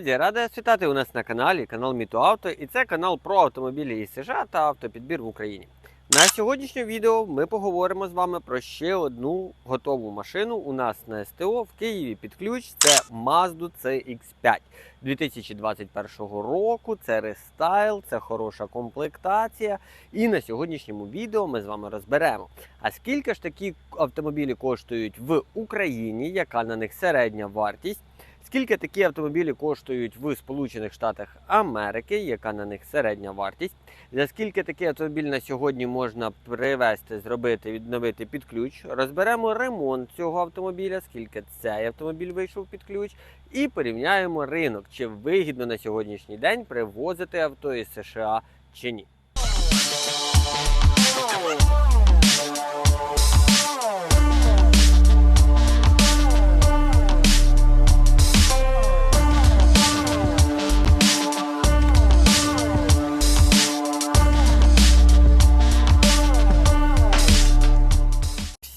Друзі, радий вас у нас на каналі, канал Мітоавто, і це канал про автомобілі із США та автопідбір в Україні. На сьогоднішньому відео ми поговоримо з вами про ще одну готову машину у нас на СТО в Києві під ключ. Це Mazda CX5 2021 року. Це рестайл, це хороша комплектація. І на сьогоднішньому відео ми з вами розберемо. А скільки ж такі автомобілі коштують в Україні, яка на них середня вартість? Скільки такі автомобілі коштують в Сполучених Штатах Америки, яка на них середня вартість? За скільки такий автомобіль на сьогодні можна привезти, зробити, відновити під ключ? Розберемо ремонт цього автомобіля, скільки цей автомобіль вийшов під ключ, і порівняємо ринок, чи вигідно на сьогоднішній день привозити авто із США чи ні.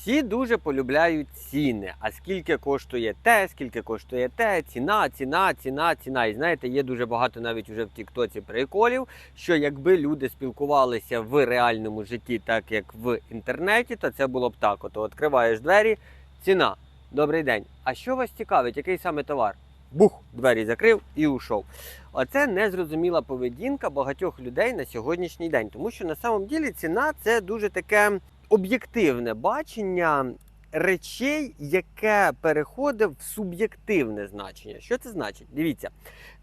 Всі дуже полюбляють ціни. А скільки коштує те, скільки коштує те, ціна, ціна, ціна, ціна. І знаєте, є дуже багато навіть уже в Тіктоці приколів, що якби люди спілкувалися в реальному житті, так як в інтернеті, то це було б так. Ото відкриваєш двері, ціна. Добрий день. А що вас цікавить? Який саме товар? Бух, двері закрив і ушов. Оце незрозуміла поведінка багатьох людей на сьогоднішній день, тому що на самом ділі ціна це дуже таке об'єктивне бачення речей, яке переходить в суб'єктивне значення. Що це значить? Дивіться,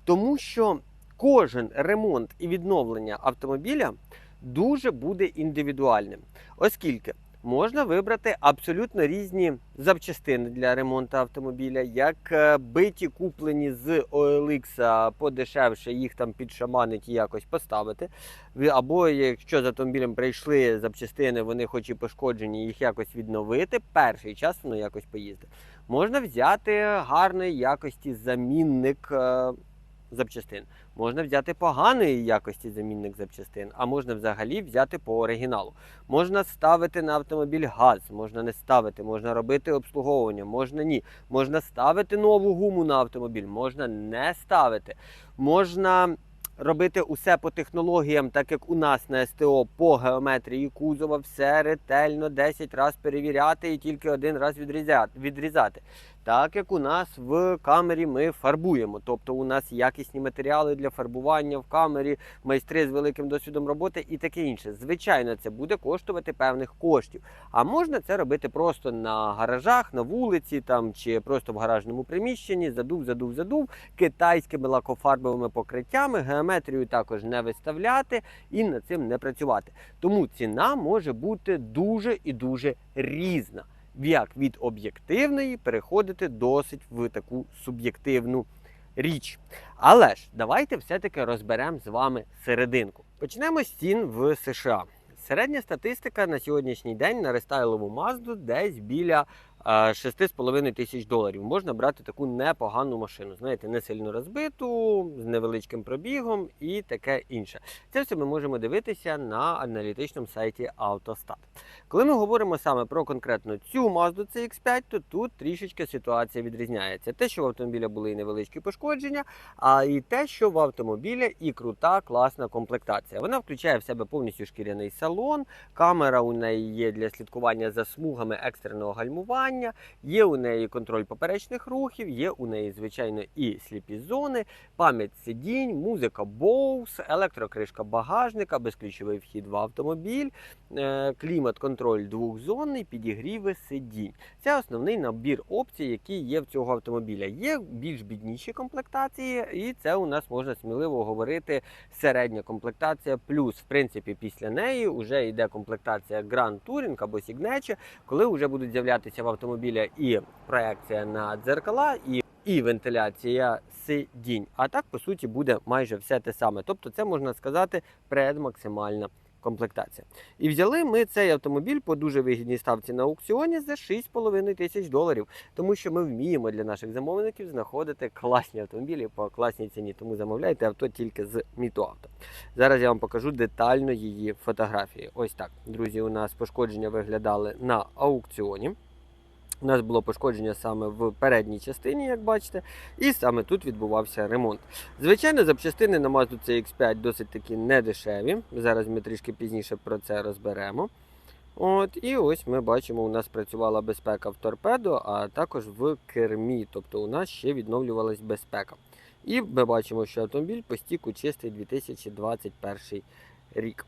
тому що кожен ремонт і відновлення автомобіля дуже буде індивідуальним, оскільки можна вибрати абсолютно різні запчастини для ремонту автомобіля, як е, биті куплені з OLX подешевше, їх там підшаманить і якось поставити. Або якщо з автомобілем прийшли запчастини, вони хоч і пошкоджені, їх якось відновити. Перший час воно якось поїздить. Можна взяти гарної якості замінник е, запчастин. Можна взяти поганої якості замінник запчастин, а можна взагалі взяти по оригіналу. Можна ставити на автомобіль газ, можна не ставити, можна робити обслуговування, можна ні. Можна ставити нову гуму на автомобіль, можна не ставити. Можна робити усе по технологіям, так як у нас на СТО по геометрії кузова, все ретельно 10 разів перевіряти і тільки один раз відрізати. Так як у нас в камері ми фарбуємо, тобто у нас якісні матеріали для фарбування в камері, майстри з великим досвідом роботи і таке інше. Звичайно, це буде коштувати певних коштів. А можна це робити просто на гаражах, на вулиці там чи просто в гаражному приміщенні, задув, задув, задув китайськими лакофарбовими покриттями, геометрію також не виставляти і над цим не працювати. Тому ціна може бути дуже і дуже різна. Як від об'єктивної переходити досить в таку суб'єктивну річ. Але ж давайте все-таки розберемо з вами серединку. Почнемо з цін в США. Середня статистика на сьогоднішній день на рестайлову Мазду десь біля 6,5 тисяч доларів. Можна брати таку непогану машину. Знаєте, не сильно розбиту, з невеличким пробігом і таке інше. Це все ми можемо дивитися на аналітичному сайті Автостат. Коли ми говоримо саме про конкретно цю Mazda CX5, то тут трішечки ситуація відрізняється. Те, що в автомобіля були і невеличкі пошкодження, а і те, що в автомобіля і крута, класна комплектація. Вона включає в себе повністю шкіряний салон, камера у неї є для слідкування за смугами екстреного гальмування, є у неї контроль поперечних рухів, є у неї, звичайно, і сліпі зони, пам'ять сидінь, музика Bose, електрокришка багажника, безключовий вхід в автомобіль, е, клімат-контроль двохзонний, підігріви сидінь. Це основний набір опцій, які є в цього автомобіля. Є більш бідніші комплектації, і це у нас можна сміливо говорити середня комплектація. Плюс, в принципі, після неї вже йде комплектація Grand Touring або Signature, коли вже будуть з'являтися в автомобіля і проекція на дзеркала, і і вентиляція сидінь. А так, по суті, буде майже все те саме. Тобто, це можна сказати предмаксимальна комплектація. І взяли ми цей автомобіль по дуже вигідній ставці на аукціоні за 6,5 тисяч доларів, тому що ми вміємо для наших замовників знаходити класні автомобілі по класній ціні. Тому замовляйте авто тільки з Мітоавто. Зараз я вам покажу детально її фотографії. Ось так, друзі, у нас пошкодження виглядали на аукціоні. У нас було пошкодження саме в передній частині, як бачите, і саме тут відбувався ремонт. Звичайно, запчастини на Mazda CX5 досить таки недешеві. Зараз ми трішки пізніше про це розберемо. От, і ось ми бачимо, у нас працювала безпека в торпедо, а також в кермі. Тобто у нас ще відновлювалась безпека. І ми бачимо, що автомобіль по стіку чистий 2021 рік.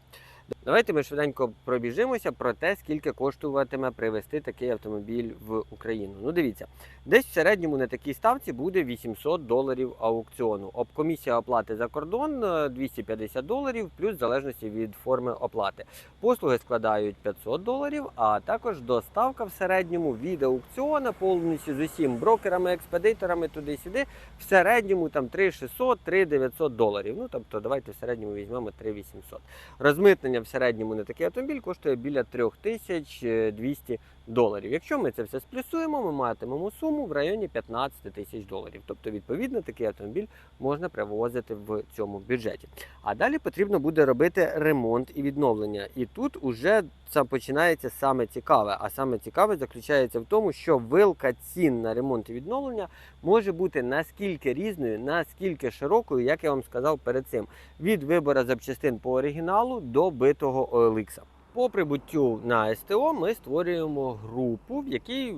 Давайте ми швиденько пробіжимося про те, скільки коштуватиме привезти такий автомобіль в Україну. Ну, дивіться, десь в середньому на такій ставці буде 800 доларів аукціону. Обкомісія оплати за кордон е, 250 доларів, плюс в залежності від форми оплати. Послуги складають 500 доларів, а також доставка в середньому від аукціону повністю з усім брокерами, експедиторами туди-сюди. В середньому там 3600, 3900 доларів. Ну тобто, давайте в середньому візьмемо 3800. Розмитнення в середньому на такий автомобіль коштує біля 3200 доларів. Якщо ми це все сплюсуємо, ми матимемо суму в районі 15 тисяч доларів. Тобто, відповідно, такий автомобіль можна привозити в цьому бюджеті. А далі потрібно буде робити ремонт і відновлення. І тут уже це починається саме цікаве. А саме цікаве заключається в тому, що вилка цін на ремонт і відновлення може бути наскільки різною, наскільки широкою, як я вам сказав перед цим, від вибору запчастин по оригіналу до битого OLX. По прибуттю на СТО ми створюємо групу, в якій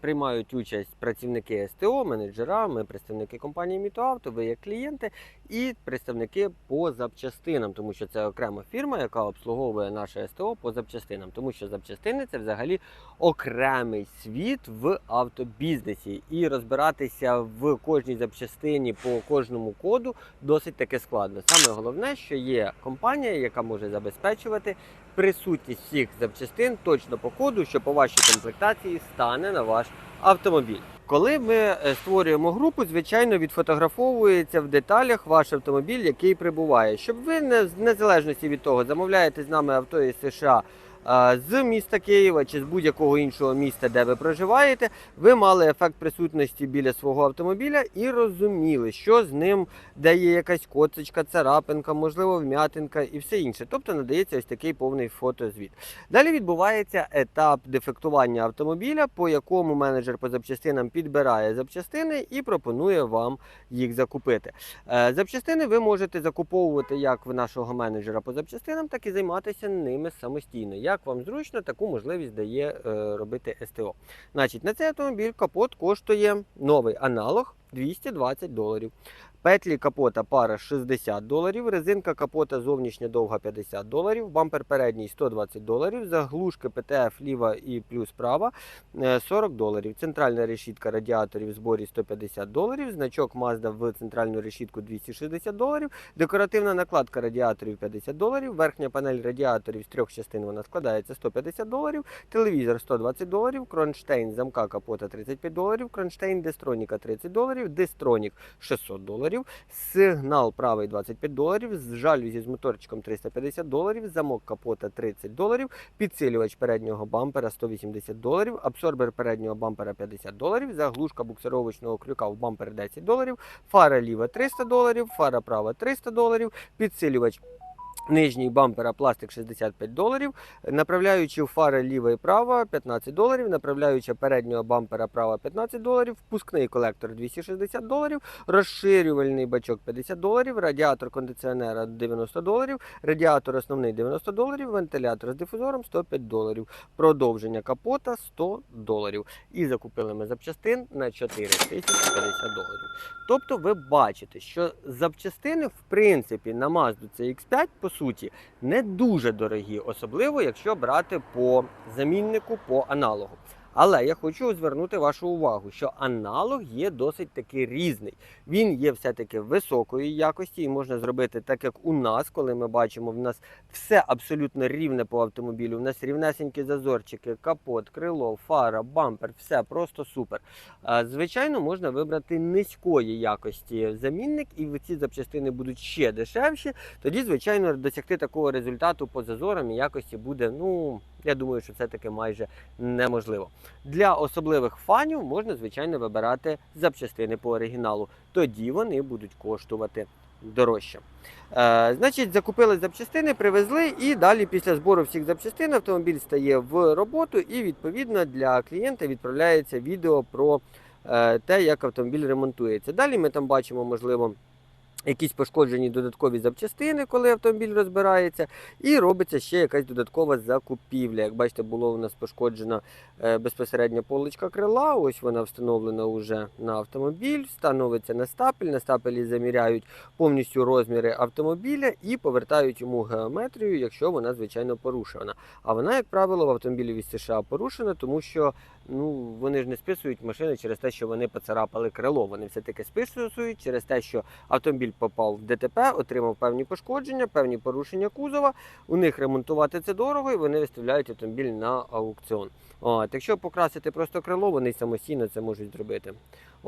приймають участь працівники СТО, менеджера, ми представники компанії Мітоавто, ви як клієнти і представники по запчастинам, тому що це окрема фірма, яка обслуговує наше СТО по запчастинам, тому що запчастини це взагалі окремий світ в автобізнесі, і розбиратися в кожній запчастині по кожному коду досить таки складно. Саме головне, що є компанія, яка може забезпечувати присутність всіх запчастин точно по коду, що по вашій комплектації стане на ваш автомобіль. Коли ми е, створюємо групу, звичайно, відфотографовується в деталях ваш автомобіль, який прибуває, щоб ви в незалежності від того, замовляєте з нами авто із США. З міста Києва чи з будь-якого іншого міста, де ви проживаєте, ви мали ефект присутності біля свого автомобіля і розуміли, що з ним, де є якась коцочка, царапинка, можливо, вм'ятинка і все інше. Тобто надається ось такий повний фотозвіт. Далі відбувається етап дефектування автомобіля, по якому менеджер по запчастинам підбирає запчастини і пропонує вам їх закупити. Е, Запчастини ви можете закуповувати як в нашого менеджера по запчастинам, так і займатися ними самостійно. Як вам зручно, таку можливість дає е, робити СТО. Значить, на цей автомобіль капот коштує новий аналог 220 доларів. Петлі капота пара 60 доларів, резинка капота зовнішня довга 50 доларів, бампер передній 120 доларів, заглушки ПТФ ліва і плюс права е, 40 доларів. Центральна решітка радіаторів в зборі 150 доларів, значок Mazda в центральну решітку 260 доларів, декоративна накладка радіаторів 50 доларів, верхня панель радіаторів з трьох частин вона складається 150 доларів, телевізор 120 доларів, кронштейн замка капота 35 доларів, кронштейн дестроніка 30 доларів, дестронік 600 доларів, сигнал правий 25 доларів, з жалюзі з моторчиком 350 доларів, замок капота 30 доларів, підсилювач переднього бампера 180 доларів, абсорбер переднього бампера 50 доларів, заглушка буксировочного крюка в бампер 10 доларів, фара ліва 300 доларів, фара права 300 доларів, підсилювач Нижній бампера пластик 65 доларів, направляючи фари ліва і права 15 доларів, направляюча переднього бампера права 15 доларів, впускний колектор 260 доларів, розширювальний бачок 50 доларів, радіатор кондиціонера 90 доларів, радіатор основний 90 доларів, вентилятор з дифузором 105 доларів, продовження капота 100 доларів. І закупили ми запчастин на 4050 доларів. Тобто ви бачите, що запчастини, в принципі, на Mazda CX5, по суті, не дуже дорогі, особливо якщо брати по заміннику по аналогу. Але я хочу звернути вашу увагу, що аналог є досить таки різний. Він є все-таки високої якості і можна зробити так, як у нас, коли ми бачимо, в нас все абсолютно рівне по автомобілю. У нас рівнесенькі зазорчики, капот, крило, фара, бампер, все просто супер. Звичайно, можна вибрати низької якості замінник, і ці запчастини будуть ще дешевші. Тоді, звичайно, досягти такого результату по зазорам і якості буде, ну, я думаю, що це таки майже неможливо. Для особливих фанів можна, звичайно, вибирати запчастини по оригіналу. Тоді вони будуть коштувати дорожче. Е, значить, закупили запчастини, привезли, і далі після збору всіх запчастин автомобіль стає в роботу, і відповідно для клієнта відправляється відео про е, те, як автомобіль ремонтується. Далі ми там бачимо, можливо. Якісь пошкоджені додаткові запчастини, коли автомобіль розбирається, і робиться ще якась додаткова закупівля. Як бачите, було у нас пошкоджена е, безпосередньо поличка крила. Ось вона встановлена вже на автомобіль, встановиться на стапель. На стапелі заміряють повністю розміри автомобіля і повертають йому геометрію, якщо вона звичайно порушена. А вона, як правило, в автомобілі від США порушена, тому що ну вони ж не списують машини через те, що вони поцарапали крило. Вони все таки списують через те, що автомобіль попав в ДТП, отримав певні пошкодження, певні порушення кузова. У них ремонтувати це дорого, і вони виставляють автомобіль на аукціон. От, якщо покрасити просто крило, вони самостійно це можуть зробити.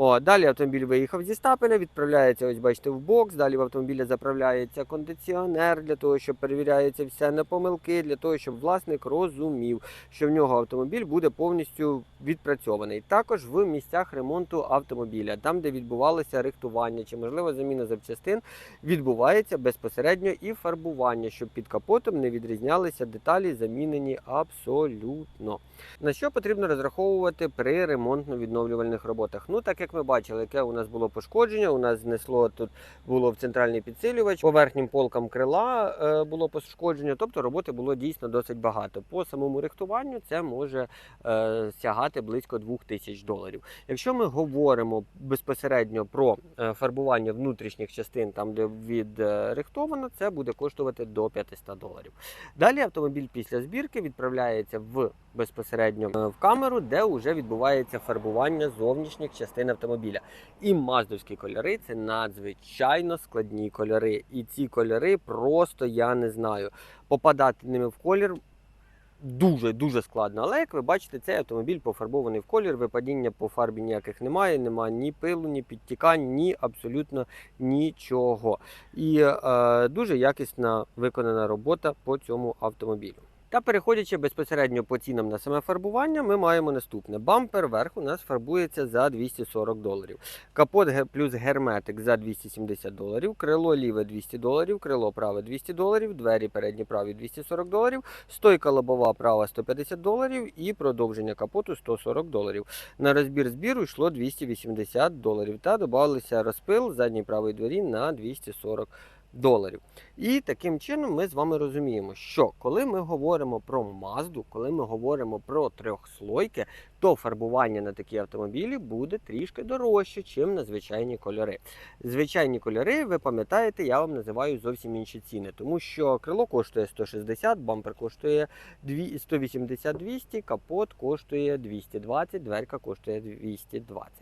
О, далі автомобіль виїхав зі стапеля, відправляється, ось бачите, в бокс. Далі в автомобілі заправляється кондиціонер для того, щоб перевіряється все на помилки, для того, щоб власник розумів, що в нього автомобіль буде повністю відпрацьований. Також в місцях ремонту автомобіля, там, де відбувалося рихтування чи можливо заміна запчастин, відбувається безпосередньо і фарбування, щоб під капотом не відрізнялися деталі, замінені абсолютно. На що потрібно розраховувати при ремонтно-відновлювальних роботах? Ну, так як ми бачили, яке у нас було пошкодження, у нас знесло тут було в центральний підсилювач, по верхнім полкам крила е, було пошкодження, тобто роботи було дійсно досить багато. По самому рихтуванню це може е, сягати близько 2000 доларів. Якщо ми говоримо безпосередньо про е, фарбування внутрішніх частин, там де відрихтовано, це буде коштувати до 500 доларів. Далі автомобіль після збірки відправляється в безпосередньо е, в камеру, де вже відбувається фарбування зовнішніх частин автомобіля. І маздовські кольори це надзвичайно складні кольори. І ці кольори просто я не знаю. Попадати ними в колір. Дуже дуже складно, але як ви бачите, цей автомобіль пофарбований в колір, випадіння по фарбі ніяких немає, немає ні пилу, ні підтікань, ні абсолютно нічого. І е, дуже якісна виконана робота по цьому автомобілю. Та переходячи безпосередньо по цінам на саме фарбування, ми маємо наступне. Бампер верх у нас фарбується за 240 доларів. Капот плюс герметик за 270 доларів, крило ліве 200 доларів, крило праве 200 доларів, двері передні праві 240 доларів, стойка лобова права 150 доларів і продовження капоту 140 доларів. На розбір збіру йшло 280 доларів та додавалися розпил задньої правої двері на 240 доларів. І таким чином ми з вами розуміємо, що коли ми говоримо про Мазду, коли ми говоримо про трьохслойки, то фарбування на такі автомобілі буде трішки дорожче, ніж на звичайні кольори. Звичайні кольори, ви пам'ятаєте, я вам називаю зовсім інші ціни, тому що крило коштує 160, бампер коштує 180-200, капот коштує 220, дверка коштує 220.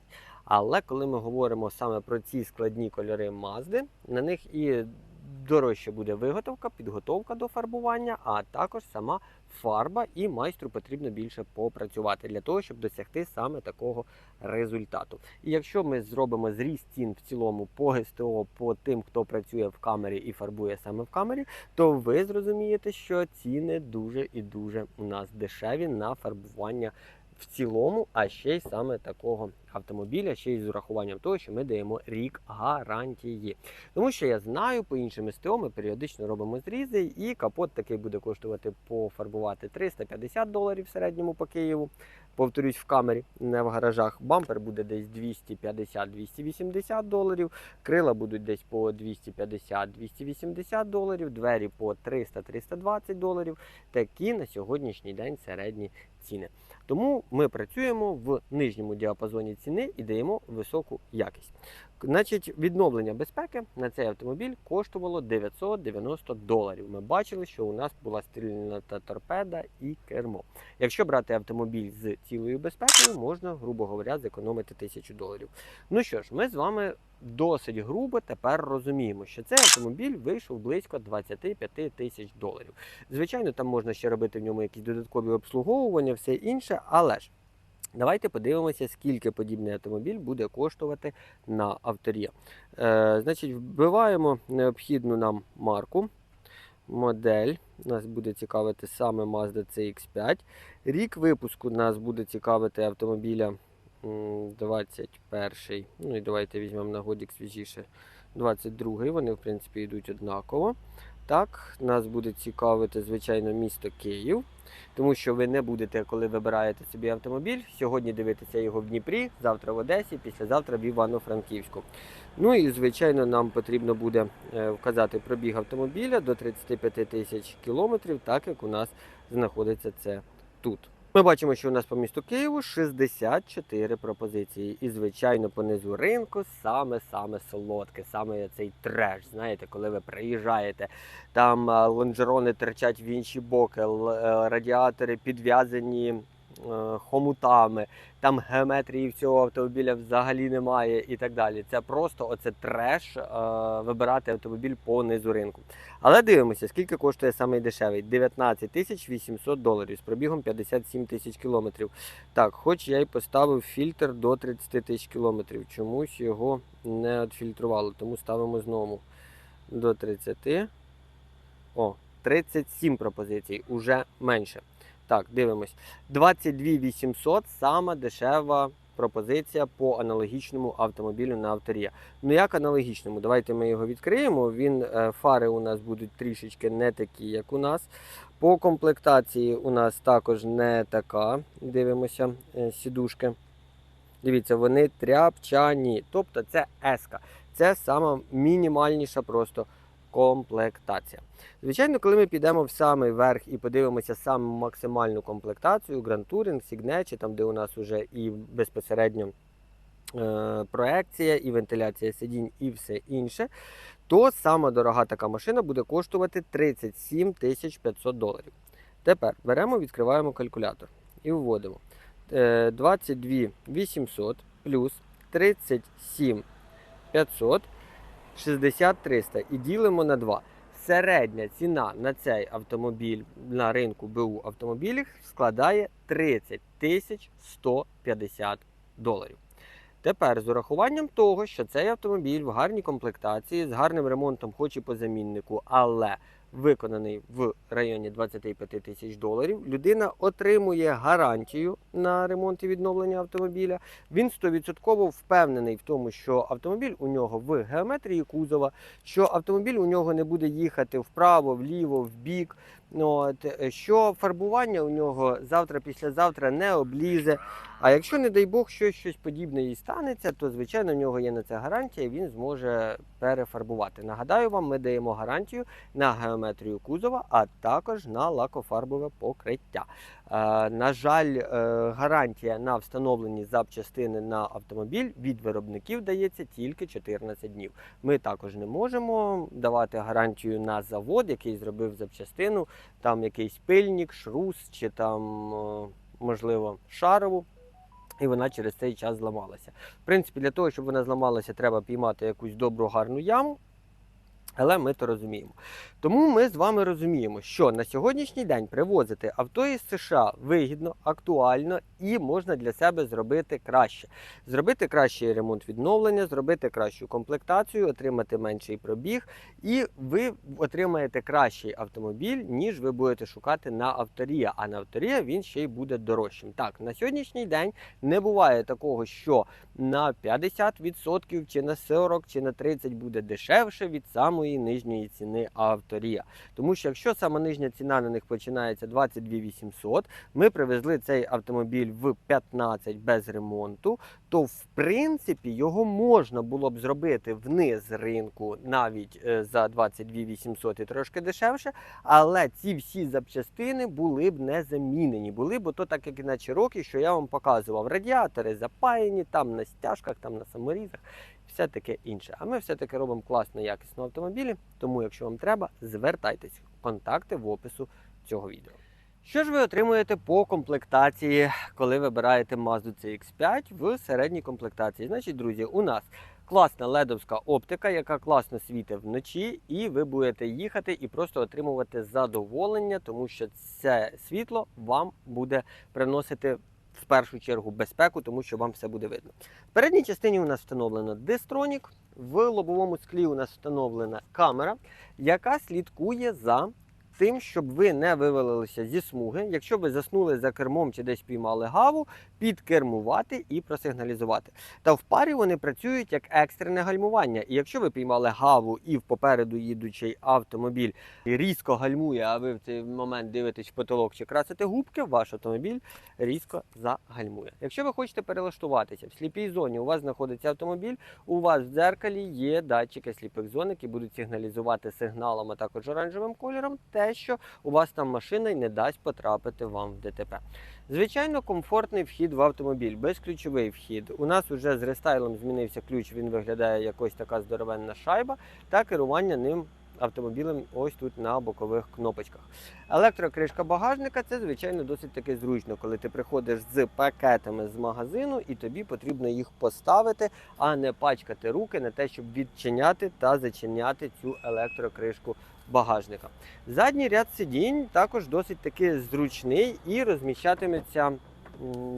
Але коли ми говоримо саме про ці складні кольори Мазди, на них і дорожче буде виготовка, підготовка до фарбування, а також сама фарба, і майстру потрібно більше попрацювати для того, щоб досягти саме такого результату. І якщо ми зробимо зріст цін в цілому по ГСТО, по тим, хто працює в камері і фарбує саме в камері, то ви зрозумієте, що ціни дуже і дуже у нас дешеві на фарбування в цілому, а ще й саме такого автомобіля, ще й з урахуванням того, що ми даємо рік гарантії. Тому що я знаю, по іншим СТО ми періодично робимо зрізи, і капот такий буде коштувати пофарбувати 350 доларів в середньому по Києву. Повторюсь, в камері, не в гаражах. Бампер буде десь 250-280 доларів. Крила будуть десь по 250-280 доларів, двері по 300-320 доларів. Такі на сьогоднішній день середні ціни. Тому ми працюємо в нижньому діапазоні ціни і даємо високу якість. Значить, відновлення безпеки на цей автомобіль коштувало 990 доларів. Ми бачили, що у нас була стрільна торпеда і кермо. Якщо брати автомобіль з цілою безпекою, можна, грубо говоря, зекономити 1000 доларів. Ну що ж, ми з вами досить грубо тепер розуміємо, що цей автомобіль вийшов близько 25 тисяч доларів. Звичайно, там можна ще робити в ньому якісь додаткові обслуговування, все інше, але ж. Давайте подивимося, скільки подібний автомобіль буде коштувати на авторія. Е, значить, вбиваємо необхідну нам марку, модель. Нас буде цікавити саме Mazda CX5. Рік випуску нас буде цікавити автомобіля 21. Ну і давайте візьмемо на годик свіжіше 22 вони, в принципі, йдуть однаково. Так, нас буде цікавити, звичайно, місто Київ, тому що ви не будете, коли вибираєте собі автомобіль, сьогодні дивитися його в Дніпрі, завтра в Одесі, післязавтра в Івано-Франківську. Ну і, звичайно, нам потрібно буде е, вказати пробіг автомобіля до 35 тисяч кілометрів, так як у нас знаходиться це тут. Ми бачимо, що у нас по місту Києву 64 пропозиції. І, звичайно, понизу ринку саме-саме солодке, саме цей треш. Знаєте, коли ви приїжджаєте, там лонжерони терчать в інші боки, е, радіатори підв'язані е, хомутами, там геометрії всього автомобіля взагалі немає і так далі. Це просто оце треш е, вибирати автомобіль по низу ринку. Але дивимося, скільки коштує самий дешевий 19 тисяч 800 доларів з пробігом 57 тисяч кілометрів. Так, хоч я й поставив фільтр до 30 тисяч кілометрів. Чомусь його не відфільтрувало, тому ставимо знову до 30. О, 37 пропозицій, уже менше. Так, дивимось. 22 800 сама дешева пропозиція по аналогічному автомобілю на авторія. Ну як аналогічному? Давайте ми його відкриємо. Він е, фари у нас будуть трішечки не такі, як у нас. По комплектації у нас також не така. Дивимося е, сідушки. Дивіться, вони тряпчані. Тобто це еска. Це сама мінімальніша просто комплектація. Звичайно, коли ми підемо в самий верх і подивимося саму максимальну комплектацію, Grand Touring, Signature, там де у нас вже і безпосередньо е, проекція, і вентиляція сидінь, і все інше, то сама дорога така машина буде коштувати 37 500 доларів. Тепер беремо, відкриваємо калькулятор і вводимо е, 22 800 плюс 37 500 60 300 і ділимо на 2. Середня ціна на цей автомобіль на ринку БУ автомобілів складає 30 150 доларів. Тепер з урахуванням того, що цей автомобіль в гарній комплектації з гарним ремонтом, хоч і по заміннику, але виконаний в районі 25 тисяч доларів, людина отримує гарантію на ремонт і відновлення автомобіля. Він 100% впевнений в тому, що автомобіль у нього в геометрії кузова, що автомобіль у нього не буде їхати вправо, вліво, в Ну, От, е, що фарбування у нього завтра, післязавтра не облізе. А якщо, не дай Бог, щось, щось подібне і станеться, то звичайно в нього є на це гарантія, і він зможе перефарбувати. Нагадаю вам, ми даємо гарантію на геометрію кузова, а також на лакофарбове покриття. На жаль, е, гарантія на встановлені запчастини на автомобіль від виробників дається тільки 14 днів. Ми також не можемо давати гарантію на завод, який зробив запчастину, там якийсь пильник, шрус чи там, е, можливо, шарову. І вона через цей час зламалася. В принципі, для того, щоб вона зламалася, треба піймати якусь добру гарну яму. Але ми то розуміємо. Тому ми з вами розуміємо, що на сьогоднішній день привозити авто із США вигідно, актуально і можна для себе зробити краще. Зробити кращий ремонт відновлення, зробити кращу комплектацію, отримати менший пробіг, і ви отримаєте кращий автомобіль, ніж ви будете шукати на авторія. А на авторія він ще й буде дорожчим. Так, на сьогоднішній день не буває такого, що на 50% чи на 40% чи на 30% буде дешевше від самої нижньої ціни авторія. Тому що якщо сама нижня ціна на них починається 22 800, ми привезли цей автомобіль в 15 без ремонту, то в принципі його можна було б зробити вниз ринку навіть е, за 22 800 і трошки дешевше, але ці всі запчастини були б не замінені. Були б ото так, як і на Чирокі, що я вам показував. Радіатори запаяні, там на стяжках, там на саморізах, все таке інше. А ми все-таки робимо класно, якісно автомобілі. Тому, якщо вам треба, звертайтесь. Контакти в опису цього відео. Що ж ви отримуєте по комплектації, коли вибираєте Mazda CX5 в середній комплектації? Значить, друзі, у нас класна ледовська оптика, яка класно світить вночі, і ви будете їхати і просто отримувати задоволення, тому що це світло вам буде приносити в першу чергу безпеку, тому що вам все буде видно. В передній частині у нас встановлено дистронік, в лобовому склі у нас встановлена камера, яка слідкує за тим, щоб ви не вивалилися зі смуги. Якщо ви заснули за кермом чи десь піймали гаву, підкермувати і просигналізувати. Та в парі вони працюють як екстрене гальмування. І якщо ви піймали гаву і в попереду їдучий автомобіль різко гальмує, а ви в цей момент дивитесь в потолок чи красите губки, ваш автомобіль різко загальмує. Якщо ви хочете перелаштуватися в сліпій зоні, у вас знаходиться автомобіль, у вас в дзеркалі є датчики сліпих зон, які будуть сигналізувати сигналом, а також оранжевим кольором, те, що у вас там машина і не дасть потрапити вам в ДТП. Звичайно, комфортний вхід в автомобіль, безключовий вхід. У нас вже з рестайлом змінився ключ, він виглядає як ось така здоровенна шайба, та керування ним автомобілем ось тут на бокових кнопочках. Електрокришка багажника це, звичайно, досить таки зручно, коли ти приходиш з пакетами з магазину і тобі потрібно їх поставити, а не пачкати руки на те, щоб відчиняти та зачиняти цю електрокришку багажника. Задній ряд сидінь також досить таки зручний і розміщатиметься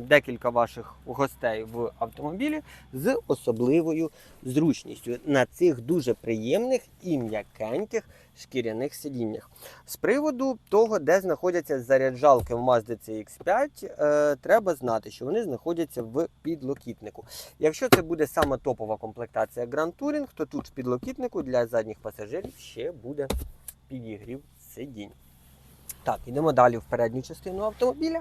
декілька ваших гостей в автомобілі з особливою зручністю на цих дуже приємних і м'якеньких шкіряних сидіннях. З приводу того, де знаходяться заряджалки в Mazda CX5, е, треба знати, що вони знаходяться в підлокітнику. Якщо це буде саме топова комплектація Grand Touring, то тут в підлокітнику для задніх пасажирів ще буде підігрів сидінь. Так, йдемо далі в передню частину автомобіля.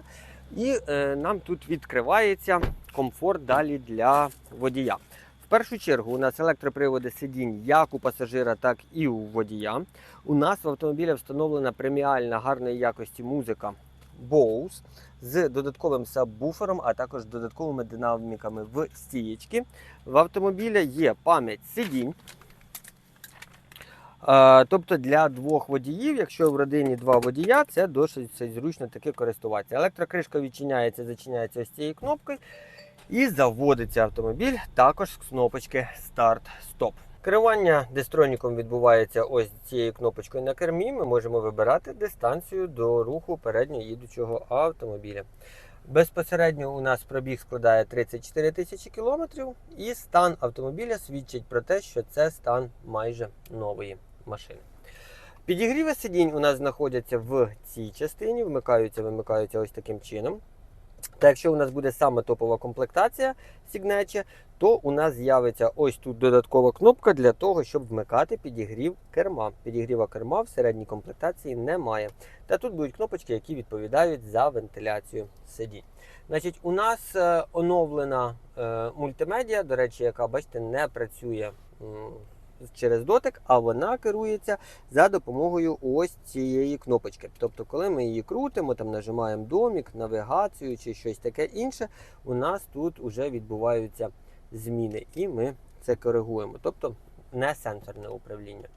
І е, нам тут відкривається комфорт далі для водія. В першу чергу у нас електроприводи сидінь як у пасажира, так і у водія. У нас в автомобілі встановлена преміальна гарної якості музика Bose з додатковим сабвуфером, а також додатковими динаміками в стієчки. В автомобілі є пам'ять сидінь. Тобто для двох водіїв, якщо в родині два водія, це досить зручно таки користуватися. Електрокришка відчиняється, зачиняється ось цією кнопкою. І заводиться автомобіль також з кнопочки старт-стоп. Керування дистроніком відбувається ось цією кнопочкою на кермі. Ми можемо вибирати дистанцію до руху передньо їдучого автомобіля. Безпосередньо у нас пробіг складає 34 тисячі кілометрів, і стан автомобіля свідчить про те, що це стан майже нової машини. Підігріви сидінь у нас знаходяться в цій частині, вмикаються, вимикаються ось таким чином. Та якщо у нас буде саме топова комплектація Signature, то у нас з'явиться ось тут додаткова кнопка для того, щоб вмикати підігрів керма. Підігріва керма в середній комплектації немає. Та тут будуть кнопочки, які відповідають за вентиляцію сидінь. Значить, у нас е, оновлена е, мультимедіа, до речі, яка, бачите, не працює через дотик, а вона керується за допомогою ось цієї кнопочки. Тобто, коли ми її крутимо, там нажимаємо домік, навігацію чи щось таке інше, у нас тут вже відбуваються зміни, і ми це коригуємо. Тобто не сенсорне управління.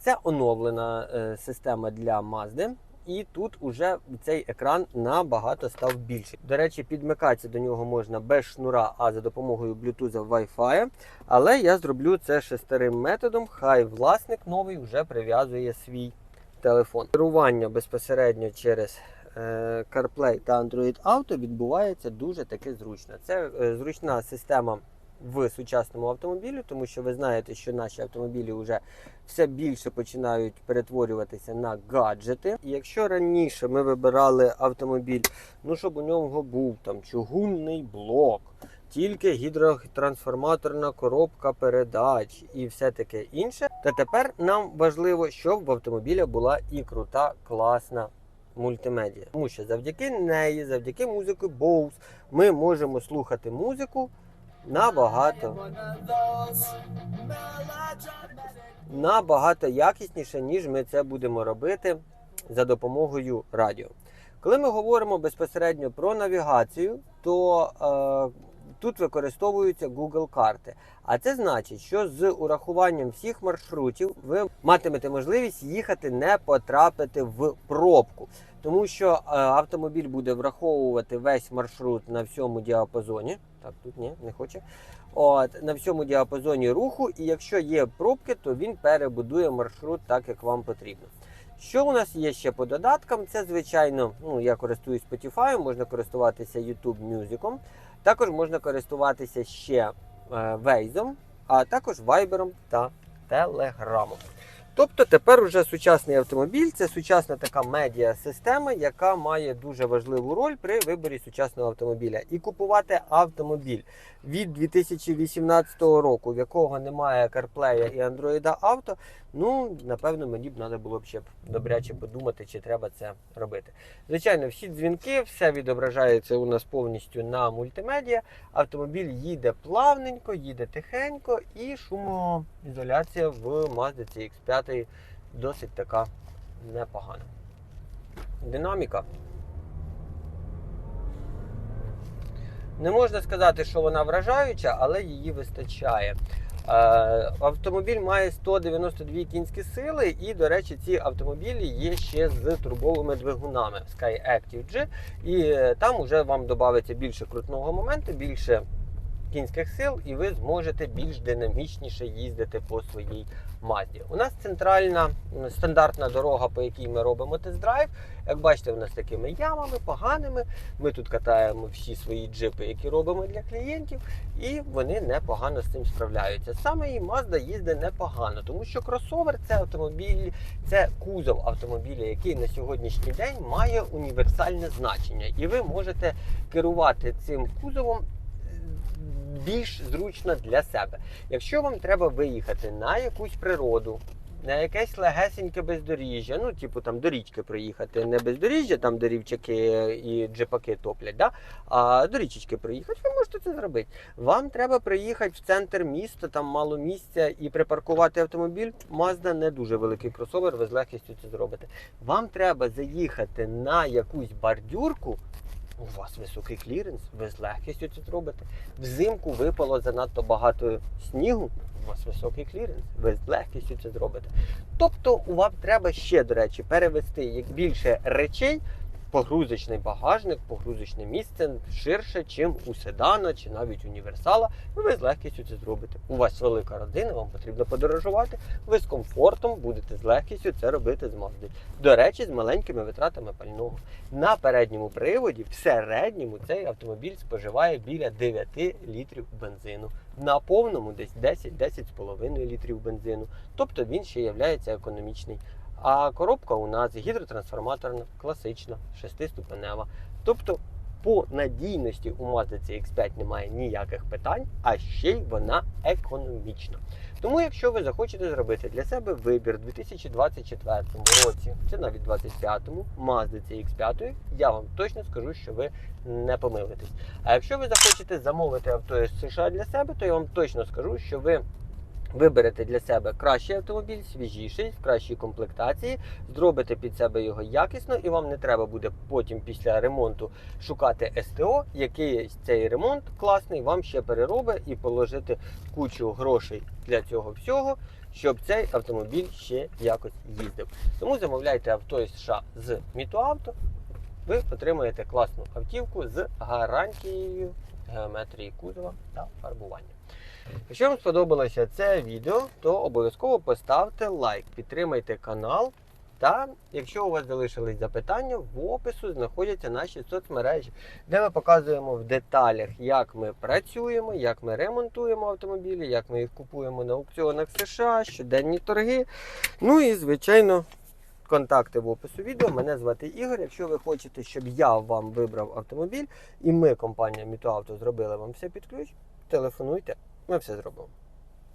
Це оновлена е, система для Mazda. І тут уже цей екран набагато став більший. До речі, підмикатися до нього можна без шнура, а за допомогою Bluetooth Wi-Fi. Але я зроблю це ще старим методом. Хай власник новий вже прив'язує свій телефон. Керування безпосередньо через е, CarPlay та Android Auto відбувається дуже таки зручно. Це е, зручна система в сучасному автомобілі, тому що ви знаєте, що наші автомобілі вже все більше починають перетворюватися на гаджети. І якщо раніше ми вибирали автомобіль, ну щоб у нього був там чугунний блок, тільки гідротрансформаторна коробка передач і все таке інше, то тепер нам важливо, щоб в автомобіля була і крута, класна мультимедіа. Тому що завдяки неї, завдяки музиці Bose, ми можемо слухати музику набагато набагато якісніше, ніж ми це будемо робити за допомогою радіо. Коли ми говоримо безпосередньо про навігацію, то е, тут використовуються Google карти. А це значить, що з урахуванням всіх маршрутів ви матимете можливість їхати, не потрапити в пробку. Тому що е, автомобіль буде враховувати весь маршрут на всьому діапазоні. Так, тут ні, не хоче. От, на всьому діапазоні руху, і якщо є пробки, то він перебудує маршрут так, як вам потрібно. Що у нас є ще по додаткам? Це, звичайно, ну, я користуюсь Spotify, можна користуватися YouTube Music, також можна користуватися ще е, Waze, а також Viber та Telegram. Тобто тепер уже сучасний автомобіль це сучасна така медіа-система, яка має дуже важливу роль при виборі сучасного автомобіля. І купувати автомобіль від 2018 року, в якого немає CarPlay і Android Auto, ну напевно мені б треба було б ще добряче подумати, чи треба це робити. Звичайно, всі дзвінки, все відображається у нас повністю на мультимедіа. Автомобіль їде плавненько, їде тихенько, і шумоізоляція в Mazda CX5 досить така непогана. Динаміка. Не можна сказати, що вона вражаюча, але її вистачає. Е, Автомобіль має 192 кінські сили, і, до речі, ці автомобілі є ще з турбовими двигунами Sky Active G. І е, там вже вам додається більше крутного моменту, більше кінських сил, і ви зможете більш динамічніше їздити по своїй Мазді. У нас центральна стандартна дорога, по якій ми робимо тест-драйв. Як бачите, у нас такими ямами, поганими. Ми тут катаємо всі свої джипи, які робимо для клієнтів, і вони непогано з цим справляються. Саме і Mazda їздить непогано, тому що кросовер це автомобіль, це кузов автомобіля, який на сьогоднішній день має універсальне значення, і ви можете керувати цим кузовом більш зручно для себе. Якщо вам треба виїхати на якусь природу, на якесь легесеньке бездоріжжя, ну, типу там до річки проїхати, не бездоріжжя, там де рівчаки і джипаки топлять, да? а до річечки проїхати, ви можете це зробити. Вам треба приїхати в центр міста, там мало місця і припаркувати автомобіль. Mazda не дуже великий кросовер, ви з легкістю це зробите. Вам треба заїхати на якусь бордюрку. У вас високий кліренс, ви з легкістю це зробите. Взимку випало занадто багато снігу, у вас високий кліренс, ви з легкістю це зробите. Тобто, вам треба ще, до речі, перевести як більше речей, погрузочний багажник, погрузочне місце ширше, чим у седана чи навіть універсала. Ви з легкістю це зробите. У вас велика родина, вам потрібно подорожувати. Ви з комфортом будете з легкістю це робити з Mazda. До речі, з маленькими витратами пального. На передньому приводі, в середньому, цей автомобіль споживає біля 9 літрів бензину. На повному десь 10-10,5 літрів бензину. Тобто він ще є економічний. А коробка у нас гідротрансформаторна, класична, шестиступенева. Тобто по надійності у Mazda CX5 немає ніяких питань, а ще й вона економічна. Тому, якщо ви захочете зробити для себе вибір у 2024 році, чи навіть 2025-му, Mazda CX5, я вам точно скажу, що ви не помилитесь. А якщо ви захочете замовити авто з США для себе, то я вам точно скажу, що ви виберете для себе кращий автомобіль, свіжіший, в кращій комплектації, зробите під себе його якісно, і вам не треба буде потім після ремонту шукати СТО, який цей ремонт класний, вам ще переробить і положити кучу грошей для цього всього. Щоб цей автомобіль ще якось їздив. Тому замовляйте авто із США з Мітуавто, ви отримаєте класну автівку з гарантією геометрії кузова та фарбування. Якщо вам сподобалося це відео, то обов'язково поставте лайк, підтримайте канал. Та якщо у вас залишились запитання, в опису знаходяться наші соцмережі, де ми показуємо в деталях, як ми працюємо, як ми ремонтуємо автомобілі, як ми їх купуємо на аукціонах США, щоденні торги. Ну і звичайно. Контакти в опису відео. Мене звати Ігор. Якщо ви хочете, щоб я вам вибрав автомобіль, і ми, компанія Мітуавто, зробили вам все під ключ, телефонуйте, ми все зробимо.